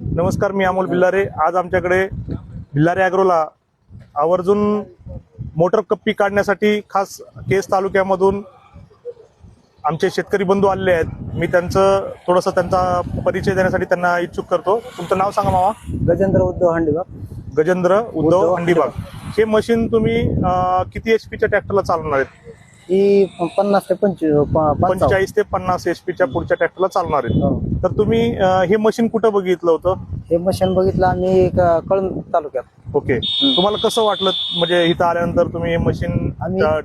नमस्कार मी अमोल बिल्लारे आज आमच्याकडे बिल्लारे अॅग्रोला आवर्जून मोटर कप्पी काढण्यासाठी खास केस तालुक्यामधून आमचे शेतकरी बंधू आलेले आहेत. मी त्यांचं थोडंसं त्यांचा परिचय देण्यासाठी त्यांना इच्छुक करतो. तुमचं नाव सांगा मामा. गजेंद्र उद्धव हांडेबाग. गजेंद्र उद्धव उद्धव हंडीबाग. हे मशीन तुम्ही अं, किती एच पीच्या ट्रॅक्टरला चालवणार आहेत? ही पन्नास ते पंचवीस पंचेचाळीस ते पन्नास एच पीच्या पुढच्या ट्रॅक्टरला चालणार आहेत. हो. तर तुम्ही हे मशीन कुठं बघितलं होतं? हे मशीन बघितलं आम्ही कळंब तालुक्यात. ओके. तुम्हाला कसं वाटलं? म्हणजे इथं आल्यानंतर तुम्ही हे मशीन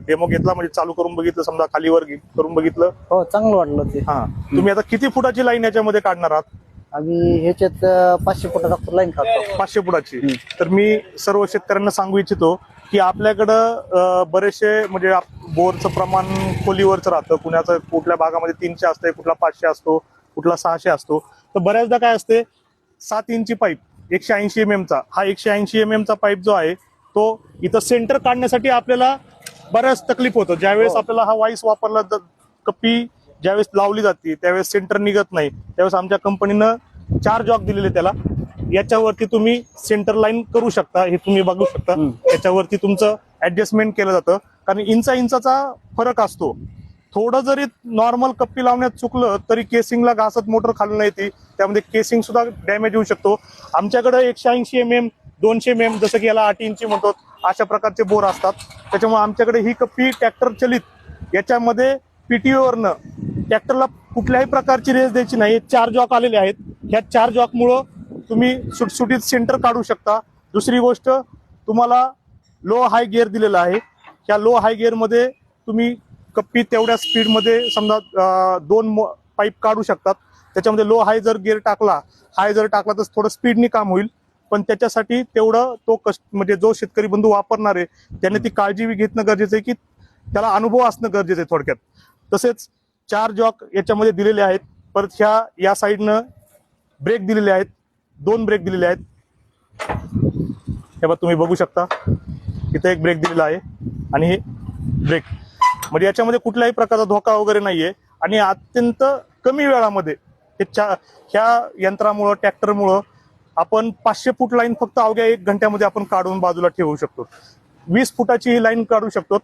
डेमो घेतला म्हणजे चालू करून बघितलं समजा खालीवर करून बघितलं? हो चांगलं वाटलं ते. हा. तुम्ही आता किती फुटाची लाईन याच्यामध्ये काढणार आहात? आम्ही ह्याच्यात अं, पाचशे फुटाचा लाईन काढतो पाचशे फुटाची. तर मी सर्व शेतकऱ्यांना सांगू इच्छितो की आपल्याकडं अं, बरेचसे म्हणजे आप- बोरचं प्रमाण खोलीवरच राहतं. कुणाचं कुठल्या भागामध्ये तीनशे असते कुठला पाचशे असतो कुठला सहाशे असतो. तर बऱ्याचदा काय असते सात इंची पाईप एकशे ऐंशी एम एमचा हा एकशे ऐंशी एम एमचा पाईप जो आहे तो इथं सेंटर काढण्यासाठी आपल्याला बऱ्याच तकलीफ होतं. ज्यावेळेस हो. आपल्याला हा वाईस वापरला ज- कप्पी ज्यावेळेस लावली जाते त्यावेळेस सेंटर निघत नाही. त्यावेळेस आमच्या कंपनीनं चार जॉक दिलेले त्याला. याच्यावरती तुम्ही सेंटर लाईन करू शकता हे तुम्ही बघू शकता. याच्यावरती तुमचं ऍडजस्टमेंट केलं जातं. कारण इंचा इंचाचा फरक असतो. थोडं जरी नॉर्मल कप्पी लावण्यात चुकलं तरी केसिंगला घासत मोटर खालून येते. त्यामध्ये केसिंग सुद्धा डॅमेज होऊ शकतो. आमच्याकडे एकशे ऐंशी एम एम दोनशे एम एम जसं की याला आठ इंची म्हणतो अशा प्रकारचे बोर असतात. त्याच्यामुळे आमच्याकडे ही कप्पी ट्रॅक्टर चलित याच्यामध्ये पीटीओवरनं ट्रॅक्टरला कुठल्याही प्रकारची रेस द्यायची नाही. चार जॉक आलेले आहेत. ह्या चार जॉकमुळं तुम्ही सुटसुटीत सेंटर काढू शकता. दुसरी गोष्ट तुम्हाला लो हाय गिअर दिलेला आहे. ह्या लो हाय गिअरमध्ये तुम्ही कप्पी तेवढ्या स्पीडमध्ये समजा दोन पाईप काढू शकतात. त्याच्यामध्ये लो हाय जर गिअर टाकला हाय जर टाकला तर थोडं स्पीडनी काम होईल. पण त्याच्यासाठी तेवढं तो कष्ट म्हणजे जो शेतकरी बंधू वापरणार आहे त्याने ती काळजी घेतणं गरजेचं आहे की त्याला अनुभव असणं गरजेचं आहे थोडक्यात. तसेच चार जॉक याच्यामध्ये दिलेले आहेत. परत ह्या या साईडनं ब्रेक दिलेले आहेत. दोन ब्रेक दिलेले आहेत. हे बघा तुम्ही बघू शकता. इथे एक ब्रेक दिलेला आहे आणि हे ब्रेक. म्हणजे याच्यामध्ये कुठल्याही प्रकारचा धोका वगैरे नाहीये. आणि अत्यंत कमी वेळामध्ये हे चा ह्या यंत्रामुळं ट्रॅक्टरमुळं आपण पाचशे फूट लाईन फक्त अवघ्या एक घंट्यामध्ये आपण काढून बाजूला ठेवू शकतो. वीस फुटाची ही लाईन काढू शकतो.